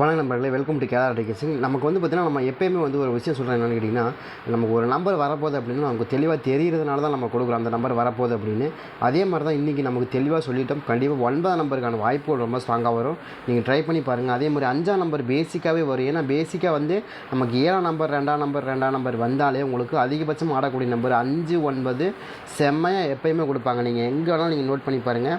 வணக்கம் நண்பர்களே welcome to Kerala டிகேஷன் நமக்கு வந்து பார்த்திங்கன்னா நம்ம எப்போயுமே வந்து ஒரு விஷயம் சொல்கிறேன் என்னென்னு கேட்டிங்கன்னா நமக்கு ஒரு நம்பர் வரப்போகுது அப்படின்னு நமக்கு தெளிவாக தெரிகிறதுனால தான் நம்ம கொடுக்குறோம். அந்த நம்பர் வரப்போகுது அப்படின்னு. அதே மாதிரி தான் இன்றைக்கி நமக்கு தெளிவாக சொல்லிட்டோம். கண்டிப்பாக ஒன்பதாம் நம்பருக்கான வாய்ப்புகள் ரொம்ப ஸ்ட்ராங்காக வரும். நீங்கள் ட்ரை பண்ணி பாருங்கள் அதே மாதிரி அஞ்சாம் நம்பர் பேசிக்காகவே வரும். ஏன்னா பேசிக்காக வந்து நமக்கு ஏழாம் நம்பர் ரெண்டாம் நம்பர் ரெண்டாம் நம்பர் வந்தாலே உங்களுக்கு அதிகபட்சம் ஆடக்கூடிய நம்பர் அஞ்சு ஒன்பது செம்மையாக எப்போயுமே கொடுப்பாங்க. நீங்கள் எங்கே வேணாலும் நீங்கள் நோட் பண்ணி பாருங்கள்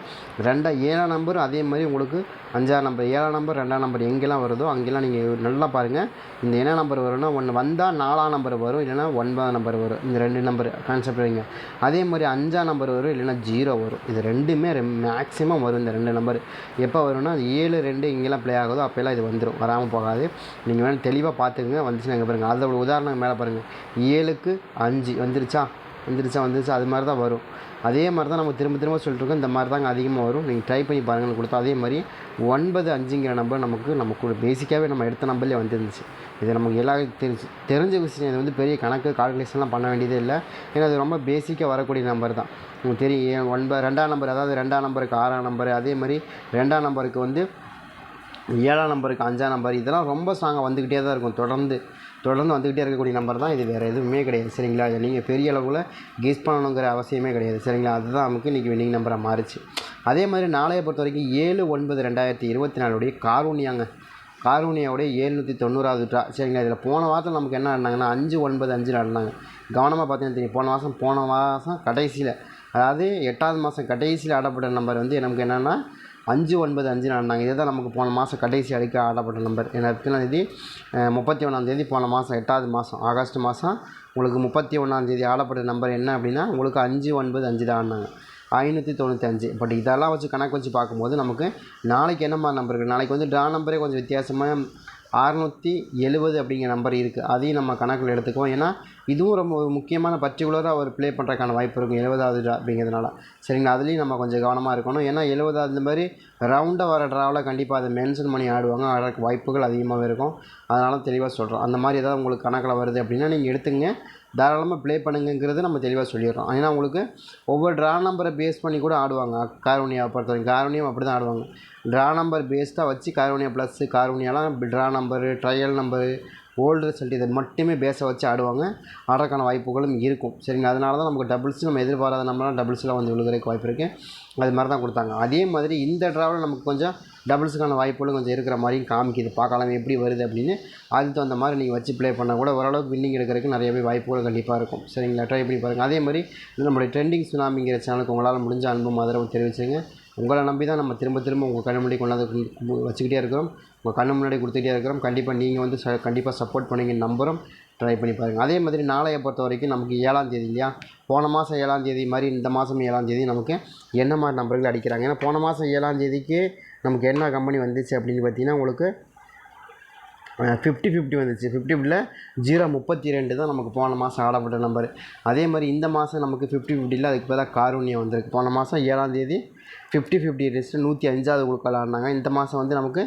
ரெண்டா ஏழாம் நம்பரும் அதே மாதிரி உங்களுக்கு அஞ்சாம் நம்பர் ஏழாம் நம்பர் ரெண்டாம் நம்பர் எங்கெல்லாம் வருதோ அங்கெல்லாம் நீங்கள் நல்லா பாருங்கள் இந்த என்ன நம்பர் வரும்னா ஒன்று வந்தால் நாலாம் நம்பர் வரும் இல்லைன்னா ஒன்பதாம் நம்பர் வரும். இந்த ரெண்டு நம்பர் கான்செப்ட் வைங்க. அதே மாதிரி அஞ்சாம் நம்பர் வரும் இல்லைன்னா ஜீரோ வரும். இது ரெண்டுமே மேக்ஸிமம் வரும் இந்த ரெண்டு நம்பர் எப்போ வரும்னா அது ஏழு ரெண்டு இங்கெல்லாம் ப்ளே ஆகுதோ அப்போல்லாம் இது வந்துடும் வராமல் போகாது. நீங்கள் வேணால் தெளிவாக பார்த்துக்குங்க வந்துச்சுன்னா எங்கே பாருங்கள் அதோட உதாரணம் மேலே பாருங்கள் ஏழுக்கு அஞ்சு வந்துருச்சா? வந்துருச்சா வந்துருச்சா அது மாதிரி தான் வரும். அதே மாதிரி தான் நம்ம திரும்ப திரும்ப சொல்லிட்டுருக்கோம். இந்த மாதிரி தாங்க அதிகமாக வரும். நீங்கள் ட்ரை பண்ணி பாருங்கள் கொடுத்தா. அதே மாதிரி ஒன்பது அஞ்சுங்கிற நம்பர் நமக்கு நமக்கு பேசிக்காகவே நம்ம எடுத்த நம்பர்லேயே வந்துருந்துச்சு. இது நமக்கு எல்லா தெரிஞ்சு தெரிஞ்ச விஷயம். இது வந்து பெரிய கணக்கு கால்குலேஷன்லாம் பண்ண வேண்டியதே இல்லை. ஏன்னா அது ரொம்ப பேசிக்காக வரக்கூடிய நம்பர் தான். உங்களுக்கு தெரியும் ஏன் ஒன்பது ரெண்டாம் நம்பர் அதாவது ரெண்டாம் நம்பருக்கு ஆறாம் நம்பர் அதே மாதிரி ரெண்டாம் நம்பருக்கு வந்து ஏழாம் நம்பருக்கு அஞ்சாம் நம்பர் இதெல்லாம் ரொம்ப ஸ்ட்ராங்காக வந்துக்கிட்டே தான் இருக்கும். தொடர்ந்து தொடர்ந்து வந்துக்கிட்டே இருக்கக்கூடிய நம்பர் தான். இது வேறு எதுவுமே கிடையாது. சரிங்களா? இதை நீங்கள் பெரிய அளவில் கெஸ் பண்ணணுங்கிற அவசியமே கிடையாது. சரிங்களா? அதுதான் நமக்கு இன்றைக்கி வின்னிங் நம்பராக மாறிச்சு. அதே மாதிரி நாளைய பொறுத்த வரைக்கும் ஏழு ஒன்பது ரெண்டாயிரத்தி இருபத்தி நாலுடைய காரூனியாங்க காரூனியாவுடைய ஏழ்நூற்றி தொண்ணூறாவது ட்ரா சரிங்களா? இதில் போன வாரத்தில் நமக்கு என்ன ஆடினாங்கன்னா அஞ்சு ஒன்பது அஞ்சு ஆடினாங்க. கவனமாக பார்த்தீங்கன்னா தெரியும். போன மாதம் போன மாதம் கடைசியில். அதாவது எட்டாவது மாதம் கடைசியில் ஆடப்பட்ட நம்பர் வந்து நமக்கு என்னென்னா அஞ்சு ஒன்பது அஞ்சு ஆடினாங்க இதுதான் நமக்கு போன மாதம் கடைசி அடிக்க ஆடப்பட்ட நம்பர் ஏன்னா எத்தனாம் தேதி முப்பத்தி ஒன்றாந்தேதி போன மாதம் எட்டாவது மாதம் ஆகஸ்ட் மாதம் உங்களுக்கு முப்பத்தி ஒன்றாந்தேதி ஆடப்பட்ட நம்பர் என்ன அப்படின்னா உங்களுக்கு அஞ்சு ஒன்பது அஞ்சு தான் ஆடினாங்க ஐநூற்றி தொண்ணூற்றி அஞ்சு பட் இதெல்லாம் வச்சு கணக்கு வச்சு பார்க்கும்போது நமக்கு நாளைக்கு என்ன மாதிரி நம்பர் இருக்குது நாளைக்கு வந்து ட்ரா நம்பரே கொஞ்சம் வித்தியாசமாக அறநூற்றி எழுபது அப்படிங்கிற நம்பர் இருக்குது அதையும் நம்ம கணக்கில் எடுத்துக்குவோம். ஏன்னா இதுவும் ரொம்ப ஒரு முக்கியமான பர்டிகுலராக ஒரு ப்ளே பண்ணுறதுக்கான வாய்ப்பு இருக்கும். எழுபதாவது ட்ரா அப்படிங்கிறதுனால. சரிங்களா? அதுலேயும் நம்ம கொஞ்சம் கவனமாக இருக்கணும். ஏன்னா எழுபதாவது இந்த மாதிரி ரவுண்டாக வர ட்ராவில் கண்டிப்பாக அதை மென்ஷன் பண்ணி ஆடுவாங்க. ஆடுறதுக்கு வாய்ப்புகள் அதிகமாகவே இருக்கும். அதனால தெளிவாக சொல்கிறோம் அந்த மாதிரி ஏதாவது உங்களுக்கு கணக்கில் வருது அப்படின்னா நீங்கள் எடுத்துங்க தாராளமாக ப்ளே பண்ணுங்கிறது நம்ம தெளிவாக சொல்லிடுறோம். ஏன்னா உங்களுக்கு ஒவ்வொரு ட்ரா நம்பரை பேஸ் பண்ணி கூட ஆடுவாங்க. காரோனியாவை பொறுத்த வரைக்கும் காரோனியம் அப்படி தான் ஆடுவாங்க ட்ரா நம்பர் பேஸ்டாக வச்சு காரோனியா plus காரோனியாலாம் draw number trial number old result இதை மட்டுமே பேஸை வச்சு ஆடுவாங்க. ஆடுறதுக்கான வாய்ப்புகளும் இருக்கும். சரிங்களா? அதனால தான் நமக்கு டபுள்ஸ் நம்ம எதிர்பாராத நம்மளால் டபுள்ஸ்லாம் வந்து விழுகிறதுக்கு வாய்ப்பு இருக்குது அது மாதிரி தான் கொடுத்தாங்க. அதே மாதிரி இந்த ட்ராவல் நமக்கு கொஞ்சம் டபுள்ஸுக்கான வாய்ப்புகளும் கொஞ்சம் இருக்கிற மாதிரியும் காமிக்குது. பார்க்கலாம் எப்படி வருது அப்படின்னு. அதுக்கு தகுந்த மாதிரி நீங்கள் வச்சு ப்ளே பண்ணால் கூட ஓரளவுக்கு வின்னிங் எடுக்கிறதுக்கு நிறையவே வாய்ப்புகள் கண்டிப்பாக இருக்கும். சரிங்களா? ட்ரை பண்ணி பாருங்கள் அதே மாதிரி நம்மளுடைய ட்ரெண்டிங் சுனாமிங்கிற சேனலுக்கு உங்களால் முடிஞ்ச அன்பும் ஆதரவும் தெரிவிச்சுங்க உங்களை நம்பி தான் நம்ம திரும்ப திரும்ப உங்கள் கண்ணு முன்னாடி கொண்டாந்து வச்சுக்கிட்டே இருக்கிறோம். உங்கள் கண்ணு முன்னாடி கொடுத்துக்கிட்டே இருக்கிறோம். கண்டிப்பாக நீங்கள் வந்து ச கண்டிப்பாக சப்போர்ட் பண்ணுங்க நம்புகிறோம் ட்ரை பண்ணி பாருங்கள் அதே மாதிரி நாளைய பொறுத்த வரைக்கும் நமக்கு ஏழாம் தேதி இல்லையா? போன மாதம் ஏழாம் தேதி மாதிரி இந்த மாதம் ஏழாம் தேதி நமக்கு என்ன மாதிரி நம்பர்கள் அடிக்கிறாங்க? ஏன்னா போன மாதம் ஏழாம் தேதிக்கு நமக்கு என்ன கம்பெனி வந்துச்சு அப்படின்னு பார்த்தீங்கன்னா உங்களுக்கு ஃபிஃப்டி ஃபிஃப்டி வந்துச்சு. ஃபிஃப்டி ஃபிஃப்டியில் ஜீரோ முப்பத்தி ரெண்டு தான் நமக்கு போன மாதம் ஆடப்பட்ட நம்பர் அதே மாதிரி இந்த மாதம் நமக்கு ஃபிஃப்டி ஃபிஃப்டியில் அதுக்கு பதிலாக காரூனியம் வந்திருக்கு. போன மாதம் ஏழாம் தேதி ஃபிஃப்டி ஃபிஃப்டி லிஸ்ட்டு நூற்றி அஞ்சாவது குழுக்கள் ஆடினாங்க. இந்த மாதம் வந்து நமக்கு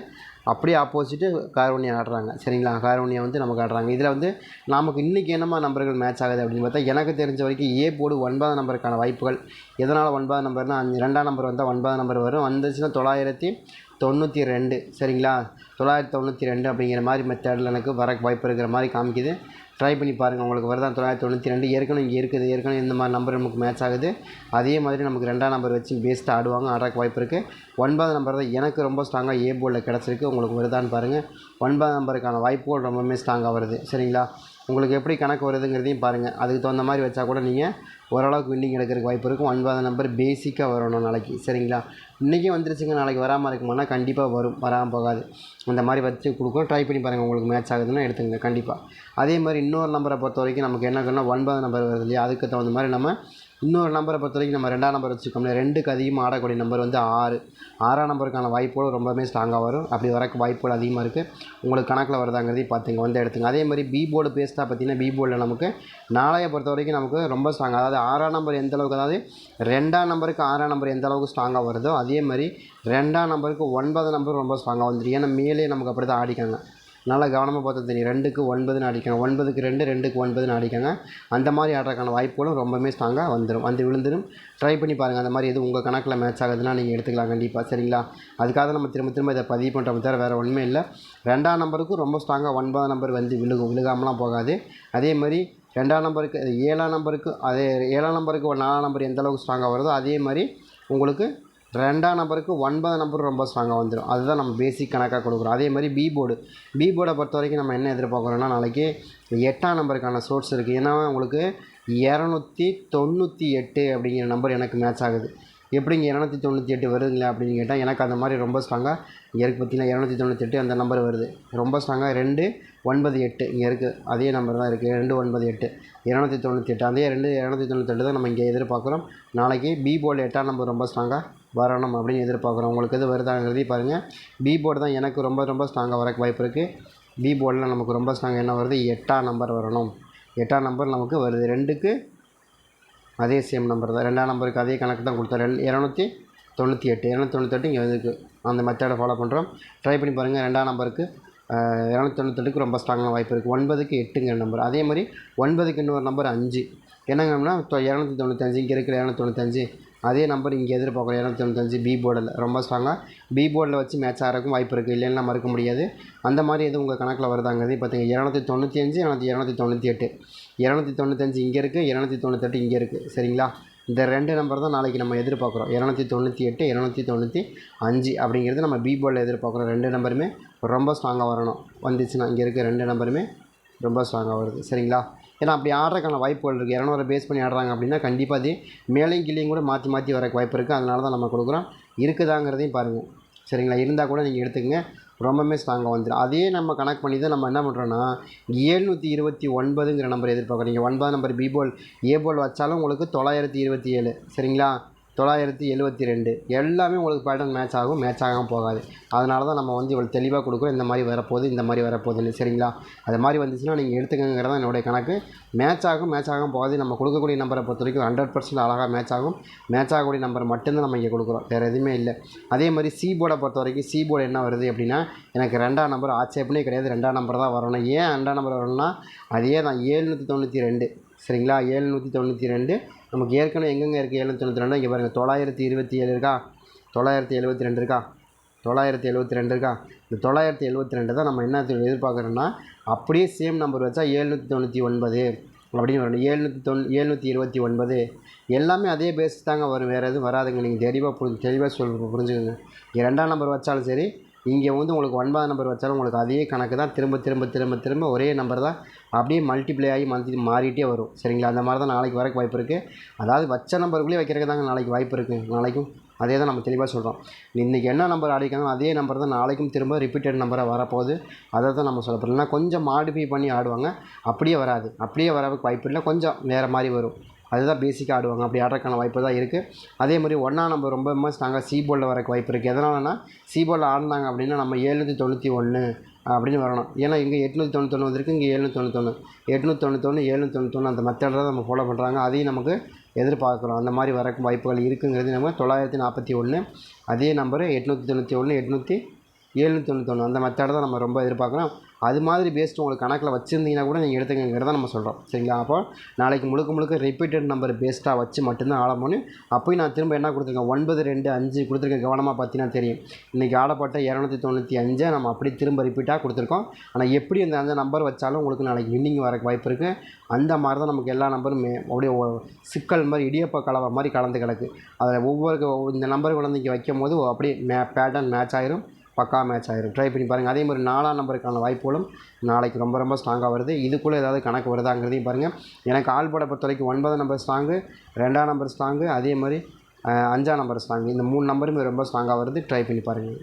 அப்படியே ஆப்போசிட்டு காரோனியா ஆடுறாங்க. சரிங்களா? காரோனியா வந்து நமக்கு ஆடுறாங்க. இதில் வந்து நமக்கு இன்றைக்கி என்னமா நம்பர்கள் மேட்ச் ஆகுது அப்படின்னு பார்த்தா எனக்கு தெரிஞ்ச வரைக்கும் ஏ போர்டு ஒன்பதாம் நம்பருக்கான வாய்ப்புகள். எதனால் ஒன்பதாம் நம்பர்னால் அஞ்சு ரெண்டாம் நம்பர் வந்தால் ஒன்பதாம் நம்பர் வரும். வந்துச்சுன்னா தொள்ளாயிரத்தி தொண்ணூற்றி ரெண்டு சரிங்களா? தொள்ளாயிரத்தி தொண்ணூற்றி ரெண்டு அப்படிங்கிற மாதிரி மெத்தடில் எனக்கு வர வாய்ப்பு இருக்கிற மாதிரி காமிக்குது. ட்ரை பண்ணி பாருங்கள் உங்களுக்கு வருதான் தொள்ளாயிரத்தி தொண்ணூற்றி ரெண்டு ஏற்கனவே இங்கே இருக்குது ஏற்கனவே இந்த மாதிரி நம்பர் நமக்கு மேட்ச் ஆகுது. அதே மாதிரி நமக்கு ரெண்டாம் நம்பர் வச்சு பேஸ்ட்டாக ஆடுவாங்க ஆடுறக்கு வாய்ப்பு இருக்குது ஒன்பது நம்பர் தான் எனக்கு ரொம்ப ஸ்ட்ராங்காக ஏ போர்டில் கிடச்சிருக்கு உங்களுக்கு வருதான்னு பாருங்கள் ஒன்பது நம்பருக்கான வாய்ப்புகள் ரொம்பவுமே ஸ்ட்ராங்காக வருது சரிங்களா? உங்களுக்கு எப்படி கணக்கு வருதுங்கிறதையும் பாருங்கள் அதுக்கு தகுந்த மாதிரி வச்சா கூட நீங்கள் ஓரளவுக்கு வின்னிங் எடுக்கிறதுக்கு வாய்ப்பு இருக்கும் ஒன்பதாம் நம்பர் பேசிக்காக வரணும் நாளைக்கு சரிங்களா? இன்றைக்கி வந்துருச்சுங்க நாளைக்கு வராமல் இருக்குமானா கண்டிப்பாக வரும் வராமல் போகாது. அந்த மாதிரி வச்சு கொடுக்கும் ட்ரை பண்ணி பாருங்கள் உங்களுக்கு மேட்ச் ஆகுதுன்னா எடுத்துங்க கண்டிப்பாக அதே மாதிரி இன்னொரு நம்பரை பொறுத்த வரைக்கும் நமக்கு என்ன கண்ணா ஒன்பது நம்பர் வருது இல்லையா? அதுக்கு தகுந்த மாதிரி நம்ம இன்னொரு நம்பரை பொறுத்த வரைக்கும் நம்ம ரெண்டாம் நம்பர் வச்சுக்கோம்ல ரெண்டுக்கு அதிகமாக ஆடக்கூடிய நம்பர் வந்து ஆறு. ஆறாம் நம்பருக்கான வாய்ப்போடு ரொம்பவே ஸ்ட்ராங்காக வரும். அப்படி வரக்கு வாய்ப்புகள் அதிகமாக இருக்குது உங்களுக்கு கணக்கில் வருதாங்கிறதையும் பார்த்துங்க வந்து எடுத்துங்க. அதே மாதிரி பி போர்டு பேஸ்ட்டாக பார்த்தீங்கன்னா பி போர்டில் நமக்கு நாளைய பொறுத்த வரைக்கும் நமக்கு ரொம்ப ஸ்ட்ராங் அதாவது ஆறாம் நம்பர் எந்த அளவுக்கு அதாவது ரெண்டாம் நம்பருக்கு ஆறாம் நம்பர் எந்த அளவுக்கு ஸ்ட்ராங்காக வருதோ அதே மாதிரி ரெண்டாம் நம்பருக்கு ஒன்பது நம்பர் ரொம்ப ஸ்ட்ராங்காக வந்துடும் ஏன்னா மேலே நமக்கு அப்படி தான் ஆடிக்காங்க நல்லா கவனமாக பார்த்தா தெரியும். ரெண்டுக்கு ஒன்பதுன்னு அடிக்காங்க ஒன்பதுக்கு ரெண்டு ரெண்டுக்கு ஒன்பதுன்னு அடிக்காங்க அந்த மாதிரி ஆடுறதுக்கான வாய்ப்புகளும் ரொம்பவுமே ஸ்ட்ராங்காக வந்துடும் வந்து விழுந்துடும் ட்ரை பண்ணி பாருங்கள் அந்த மாதிரி எதுவும் உங்கள் கணக்கில் மேட்ச் ஆகுதுன்னா நீங்கள் எடுத்துக்கலாம் கண்டிப்பாக சரிங்களா? அதுக்காக நம்ம திரும்ப திரும்ப இதை பதிவு பண்ணுறோம் தவிர வேறு ஒன்றுமே இல்லை. ரெண்டாம் நம்பருக்கும் ரொம்ப ஸ்ட்ராங்காக ஒன்பதாம் நம்பர் வந்து விழுகும். விழுகாமலாம் போகாது. அதே மாதிரி ரெண்டாம் நம்பருக்கு ஏழாம் நம்பருக்கு அதே ஏழாம் நம்பருக்கு ஒரு நாலாம் நம்பர் எந்த அளவுக்கு ஸ்ட்ராங்காக வருதோ அதே மாதிரி உங்களுக்கு ரெண்டாம் நம்பருக்கு ஒன்பது நம்பர் ரொம்ப ஸ்ட்ராங்காக வந்துடும் அதுதான் நம்ம பேசிக் கணக்காக கொடுக்குறோம். அதே மாதிரி பி போர்டு பி போர்டை பொறுத்த வரைக்கும் நம்ம என்ன எதிர்பார்க்குறோன்னா நாளைக்கு எட்டாம் நம்பருக்கான சோர்ஸ் இருக்குது ஏன்னா உங்களுக்கு இரநூத்தி தொண்ணூற்றி எட்டு அப்படிங்கிற நம்பர் எனக்கு மேட்ச் ஆகுது. எப்படிங்க இரநூத்தி தொண்ணூற்றி எட்டு வருதுங்களா அப்படின்னு கேட்டால் எனக்கு அந்த மாதிரி ரொம்ப ஸ்ட்ராங்காக இங்கே இருக்குது பார்த்தீங்கன்னா இரநூத்தி தொண்ணூற்றி எட்டு அந்த நம்பர் வருது. ரொம்ப ஸ்ட்ராங்காக ரெண்டு ஒன்பது எட்டு இங்கே இருக்குது அதே நம்பர் தான் இருக்குது ரெண்டு ஒன்பது எட்டு. இரநூத்தி தொண்ணூற்றி எட்டு. அதே ரெண்டு இரநூத்தி தொண்ணூற்றி எட்டு தான் நம்ம இங்கே எதிர்பார்க்குறோம். நாளைக்கு பி போல் எட்டாம் நம்பர் ரொம்ப ஸ்ட்ராங்காக வரணும் அப்படின்னு எதிர்பார்க்குறோம். உங்களுக்கு எது வருதாங்கிறதே பாருங்கள் பி போர்டு தான் எனக்கு ரொம்ப ரொம்ப ஸ்ட்ராங்காக வரக்கு வாய்ப்பு இருக்குது பி போர்டில் நமக்கு ரொம்ப ஸ்ட்ராங்காக என்ன வருது? எட்டாம் நம்பர் வரணும். எட்டாம் நம்பர் நமக்கு வருது. ரெண்டுக்கு அதே சேம் நம்பர் தான். ரெண்டாம் நம்பருக்கு அதே கணக்கு தான் கொடுத்தோம் ரெண்டு இரநூத்தி தொண்ணூற்றி எட்டு இரநூத்தி தொண்ணூத்தெட்டு இங்கே இருக்குது அந்த மெத்தடை ஃபாலோ பண்ணுறோம் ட்ரை பண்ணி பாருங்கள் ரெண்டாம் நம்பருக்கு இரநூத்தி தொண்ணூத்தெட்டுக்கு ரொம்ப ஸ்ட்ராங்கான வாய்ப்பு இருக்குது ஒன்பதுக்கு எட்டுங்கிற நம்பர் அதே மாதிரி ஒன்பதுக்கு இன்னொரு நம்பர் அஞ்சு. என்னங்கன்னா இரநூத்தி தொண்ணூத்தஞ்சு இங்கே இருக்கிற இரநூத்தி தொண்ணூத்தஞ்சு. அதே நம்பர் இங்கே எதிர்பார்க்குறோம் இரநூத்தி தொண்ணூத்தஞ்சு பி போர்டில் ரொம்ப ஸ்ட்ராங்காக பி போர்டில் வச்சு மேட்ச் ஆகிறக்கும் வாய்ப்பு இருக்குது இல்லைன்னா மறுக்க முடியாது. அந்த மாதிரி எதுவும் உங்கள் கணக்கில் வருதாங்கிறது பார்த்தீங்க இரநூத்தி தொண்ணூற்றி அஞ்சு இரநூத்தி இரநூத்தி தொண்ணூற்றி எட்டு. இரநூத்தி தொண்ணூத்தஞ்சு இங்கே இருக்குது இரநூத்தி தொண்ணூத்தெட்டு இங்கே இருக்குது சரிங்களா? இந்த ரெண்டு நம்பர் தான் நாளைக்கு நம்ம எதிர்பார்க்குறோம். இரநூத்தி தொண்ணூற்றி எட்டு இரநூத்தி தொண்ணூற்றி அஞ்சு அப்படிங்கிறது நம்ம பி போர்டில் எதிர்பார்க்குறோம். ரெண்டு நம்பருமே ரொம்ப ஸ்ட்ராங்காக வரணும். வந்துச்சுன்னா இங்கே இருக்க ரெண்டு நம்பருமே ரொம்ப ஸ்ட்ராங்காக வருது. சரிங்களா? ஏன்னா அப்படி ஆடுறதுக்கான வாய்ப்புகள் இருக்குது இரநூறு பேஸ் பண்ணி ஆடுறாங்க அப்படின்னா கண்டிப்பாக அது மேலையும் கீழேயும் கூட மாற்றி மாற்றி வரக்கு வாய்ப்பு இருக்குது அதனால தான் நம்ம கொடுக்குறோம். இருக்குதாங்கிறதையும் பாருங்கள் சரிங்களா? இருந்தால் கூட நீங்கள் எடுத்துக்கங்க. ரொம்பவுமே ஸ்ட்ராங்காக வந்துடும் அதே நம்ம கணக்கு பண்ணி தான் நம்ம என்ன பண்ணுறோன்னா ஏழ்நூற்றி இருபத்தி ஒன்பதுங்கிற நம்பர் எதிர்பார்க்குறீங்க ஒன்பது நம்பர் பி போல் ஏ போல் வச்சாலும் உங்களுக்கு தொள்ளாயிரத்தி இருபத்தி ஏழு. சரிங்களா? தொள்ளாயிரத்தி எழுபத்தி ரெண்டு. எல்லாமே உங்களுக்கு பேட்டர்ன் மேட்ச் ஆகும் மேட்ச் ஆகாமல் போகாது. அதனால தான் நம்ம வந்து இவ்வளோ தெளிவாக கொடுக்குறோம். இந்த மாதிரி வரப்போகுது இந்த மாதிரி வரப்போகுதுன்னு சரிங்களா? அது மாதிரி வந்துச்சுன்னா நீங்கள் எடுத்துக்கங்கிறது என்னுடைய கணக்கு. மேட்ச் ஆகும் மேட்ச் ஆகாமல் போகாது. நம்ம கொடுக்கக்கூடிய நம்பரை பொறுத்த வரைக்கும் ஹண்ட்ரட் பர்சன்ட் அழகாக மேட்ச் ஆகும். மேட்ச் ஆகக்கூடிய நம்பர் மட்டும்தான் நம்ம இங்கே கொடுக்குறோம். வேறு எதுவுமே இல்லை. அதே மாதிரி சி போர்டை பொறுத்த வரைக்கும் சி போர்டு என்ன வருது அப்படின்னா எனக்கு ரெண்டாம் நம்பர் ஆட்சேபனே கிடையாது. ரெண்டாம் நம்பர் தான் வரணும். ஏன் ரெண்டாம் நம்பர் வரணும்னா அதே தான் ஏழ்நூற்றி தொண்ணூற்றி ரெண்டு. சரிங்களா? ஏழ்நூற்றி தொண்ணூற்றி ரெண்டு. நமக்கு ஏற்கனவே எங்கெங்கே இருக்குது ஏழுநூற்றி தொண்ணூற்றி ரெண்டு இங்கே பாருங்கள் தொள்ளாயிரத்தி இருபத்தி ஏழு இருக்கா? தொள்ளாயிரத்தி எழுபத்தி ரெண்டு இருக்கா? தொள்ளாயிரத்தி எழுபத்தி ரெண்டு இருக்கா? இந்த தொள்ளாயிரத்தி எழுபத்தி ரெண்டு தான் நம்ம என்ன எதிர்பார்க்குறோன்னா அப்படியே சேம் நம்பர் வச்சா ஏழ்நூற்றி தொண்ணூற்றி ஒன்பது அப்படின்னு வரணும் ஏழ்நூற்றி தொண் ஏழ்நூற்றி இருபத்தி ஒன்பது. எல்லாமே அதே பேஸ் தாங்க வரும். வேறு எதுவும் வராதுங்க. நீங்கள் தெளிவாக புரிஞ்சு தெளிவாக சொல் புரிஞ்சுக்கோங்க. இங்கே ரெண்டாம் நம்பர் வச்சாலும் சரி இங்கே வந்து உங்களுக்கு ஒன்பதாம் நம்பர் வச்சாலும் உங்களுக்கு அதே கணக்கு தான் திரும்ப திரும்ப திரும்ப திரும்ப ஒரே நம்பர் தான் அப்படியே மல்டிப்ளை ஆகி மந்த்லி மாறிட்டே வரும். சரிங்களா? அந்த மாதிரி தான் நாளைக்கு வரக்கு வாய்ப்பு இருக்குது அதாவது வச்ச நம்பருக்குள்ளேயே வைக்கிறதுக்கு தாங்க நாளைக்கு வாய்ப்பு இருக்குது நாளைக்கும் அதே தான் நம்ம தெளிவாக சொல்கிறோம் இன்றைக்கி என்ன நம்பர் ஆடிக்காங்க அதே நம்பர் தான் நாளைக்கும் திரும்ப ரிப்பீட்டட் நம்பராக வரப்போகுது. அதை தான் நம்ம சொல்ல போகிறோம் கொஞ்சம் மாடிஃபை பண்ணி ஆடுவாங்க. அப்படியே வராது. அப்படியே வரதுக்கு வாய்ப்பு இல்லை. கொஞ்சம் வேறு மாதிரி வரும். அதுதான் பேசிக்காக ஆடுவாங்க. அப்படி ஆடுறதுக்கான வாய்ப்பு தான் இருக்குது அதே மாதிரி ஒன்றா நம்ம ரொம்ப ரொம்ப ஸ்ட்ராங்காக சி போர்டில் வரக்கு வாய்ப்பு இருக்குது எதனாலனா சி போர்டில் ஆடினாங்க அப்படின்னா நம்ம ஏழ்நூற்றி தொண்ணூற்றி ஒன்று அப்படின்னு வரணும். ஏன்னா இங்கே எட்நூற்றி தொண்ணூத்தொன்று வந்திருக்கு இங்கே எழுநூற்றி தொண்ணூத்தொன்று எட்நூற்றி தொண்ணூத்தொன்று எழுநூற்றி தொண்ணூத்தொன்று அந்த மெத்தடில் தான் நம்ம ஃபாலோ பண்ணுறாங்க அதையும் நமக்கு எதிர்பார்க்குறோம். அந்த மாதிரி வரக்கு வாய்ப்புகள் இருக்குங்கிறது நம்ம தொள்ளாயிரத்தி நாற்பத்தி ஒன்று அதே நம்பரு எட்நூற்றி தொண்ணூற்றி ஒன்று எட்நூற்றி ஏழ்நூற்றி தொண்ணூத்தொன்று அந்த மெத்தடை தான் நம்ம ரொம்ப எதிர்பார்க்குறோம். அது மாதிரி பேஸ்ட் உங்களுக்கு கணக்கில் வச்சுருந்தீங்கன்னா கூட நீங்கள் எடுத்துக்கங்கிறத நம்ம சொல்கிறோம் சரிங்களா? அப்போ நாளைக்கு முழுக்க முழுக்க ரிப்பீட்டட் நம்பர் பேஸ்ட்டாக வச்சு மட்டும்தான் ஆட முடியும் அப்போயும் நான் திரும்ப என்ன கொடுத்துருக்கேன்? ஒன்பது ரெண்டு அஞ்சு கொடுத்துருக்கேன். கவனமாக பார்த்தீங்கன்னா தெரியும். இன்றைக்கி ஆடப்பட்ட இரநூத்தி தொண்ணூற்றி அஞ்சை நம்ம அப்படி திரும்ப ரிப்பீட்டாக கொடுத்துருக்கோம். ஆனால் எப்படி அந்த அந்த நம்பர் வச்சாலும் உங்களுக்கு நாளைக்கு வின்னிங் வரக்கு வாய்ப்பு இருக்குது அந்த மாதிரி தான் நமக்கு எல்லா நம்பருமே அப்படியே சிக்கல் மாதிரி இடியப்ப கலவை மாதிரி கலந்து கிடக்கு. அதில் ஒவ்வொரு இந்த நம்பர் குழந்தைக்கு வைக்கும் போது அப்படியே மே பேட்டர்ன் மேட்ச் ஆயிரும். பக்கா மேட்ச் ஆயிரும். ட்ரை பண்ணி பாருங்கள் அதே மாதிரி நாலாம் நம்பருக்கான வாய்ப்புகளும் நாளைக்கு ரொம்ப ரொம்ப ஸ்ட்ராங்காக வருது. இதுக்குள்ளே ஏதாவது கணக்கு வருதாங்கிறதையும் பாருங்கள் எனக்கு ஆள் போட பொறுத்த வரைக்கும் ஒன்பதாம் நம்பர் ஸ்ட்ராங்கு ரெண்டாம் நம்பர் ஸ்ட்ராங்கு அதே மாதிரி அஞ்சாம் நம்பர் ஸ்ட்ராங்கு இந்த மூணு நம்பருமே ரொம்ப ஸ்ட்ராங்காக வருது. ட்ரை பண்ணி பாருங்கள்